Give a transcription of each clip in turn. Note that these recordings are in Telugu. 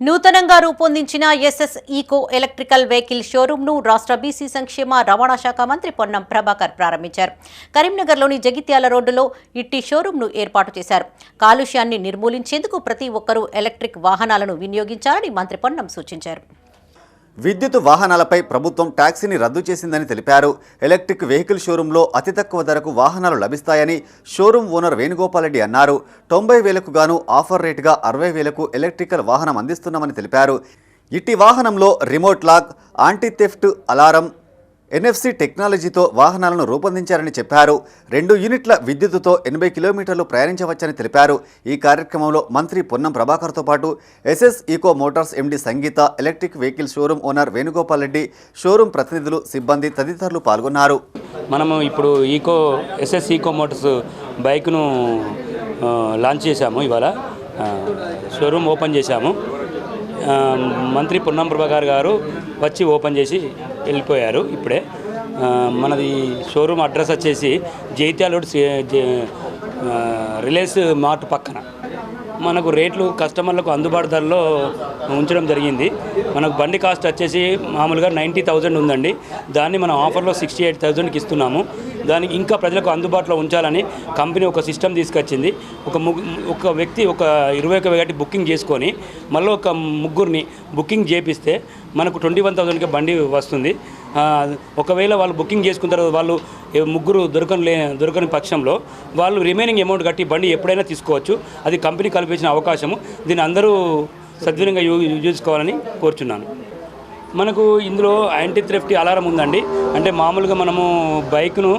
నూతనంగా రూపొందించిన ఎస్ఎస్ ఈకో ఎలక్ట్రికల్ వెహికల్ షోరూంను రాష్ట్ర బీసీ సంక్షేమ రవాణా శాఖ మంత్రి పొన్నం ప్రభాకర్ ప్రారంభించారు. కరీంనగర్లోని జగిత్యాల రోడ్డులో ఇట్టి షోరూంను ఏర్పాటు చేశారు. కాలుష్యాన్ని నిర్మూలించేందుకు ప్రతి ఒక్కరూ ఎలక్ట్రిక్ వాహనాలను వినియోగించాలని మంత్రి పొన్నం సూచించారు. విద్యుత్ వాహనాలపై ప్రభుత్వం ట్యాక్సీని రద్దు చేసిందని తెలిపారు. ఎలక్ట్రిక్ వెహికల్ షోరూంలో అతి తక్కువ ధరకు వాహనాలు లభిస్తాయని షోరూం ఓనర్ వేణుగోపాల్ రెడ్డి అన్నారు. తొంభై వేలకు గాను ఆఫర్ రేటుగా అరవై వేలకు ఎలక్ట్రికల్ వాహనం అందిస్తున్నామని తెలిపారు. ఇట్టి వాహనంలో remote lock anti theft alarm NFC టెక్నాలజీతో వాహనాలను రూపొందించారని చెప్పారు. రెండు యూనిట్ల విద్యుత్తుతో ఎనభై కిలోమీటర్లు ప్రయాణించవచ్చని తెలిపారు. ఈ కార్యక్రమంలో మంత్రి పొన్నం ప్రభాకర్తో పాటు SS eco motors MD Sangeetha electric vehicle showroom owner Venugopal Reddy showroom ప్రతినిధులు సిబ్బంది తదితరులు పాల్గొన్నారు. మనము ఇప్పుడు ఈకో ఎస్ఎస్ ఈకో మోటార్స్ బైక్ను లాంచ్ చేశాము ఇవాళ. షోరూమ్ ఓపెన్ చేశాము. మంత్రి పొన్నం ప్రభాకర్ గారు వచ్చి ఓపెన్ చేసి వెళ్ళిపోయారు ఇప్పుడే. మనది షోరూమ్ అడ్రస్ వచ్చేసి జైత్యాల రోడ్ రిలయన్స్ మార్ట్ పక్కన. మనకు రేట్లు కస్టమర్లకు అందుబాటు ధరలో ఉంచడం జరిగింది. మనకు బండి కాస్ట్ వచ్చేసి మామూలుగా నైంటీ థౌజండ్ ఉందండి. దాన్ని మనం ఆఫర్లో సిక్స్టీ ఎయిట్ థౌజండ్కి ఇస్తున్నాము. దానికి ఇంకా ప్రజలకు అందుబాటులో ఉంచాలని కంపెనీ ఒక సిస్టమ్ తీసుకొచ్చింది. ఒక ముగ్గు ఒక వ్యక్తి ఒక ఇరవై ఒక వ్యక్తి బుకింగ్ చేసుకొని మళ్ళీ ఒక ముగ్గురిని బుకింగ్ చేపిస్తే మనకు ట్వంటీ వన్ థౌజండ్కి బండి వస్తుంది. ఒకవేళ వాళ్ళు బుకింగ్ చేసుకున్న తర్వాత వాళ్ళు ముగ్గురు దొరకని లే దొరకని పక్షంలో వాళ్ళు రిమైనింగ్ అమౌంట్ కట్టి బండి ఎప్పుడైనా తీసుకోవచ్చు. అది కంపెనీ కల్పించిన అవకాశము. దీన్ని అందరూ సద్వినంగా యూ చూసుకోవాలని కోరుచున్నాను. మనకు ఇందులో యాంటీ థ్రెఫ్ట్ అలారం ఉందండి. అంటే మామూలుగా మనము బైక్ను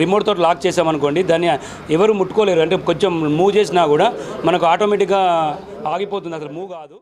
రిమోట్ తోటి లాక్ చేసామనుకోండి దాన్ని ఎవరు ముట్టుకోలేరు. అంటే కొంచెం మూవ్ చేసినా కూడా మనకు ఆటోమేటిక్గా ఆగిపోతుంది. అసలు మూవ్ కాదు.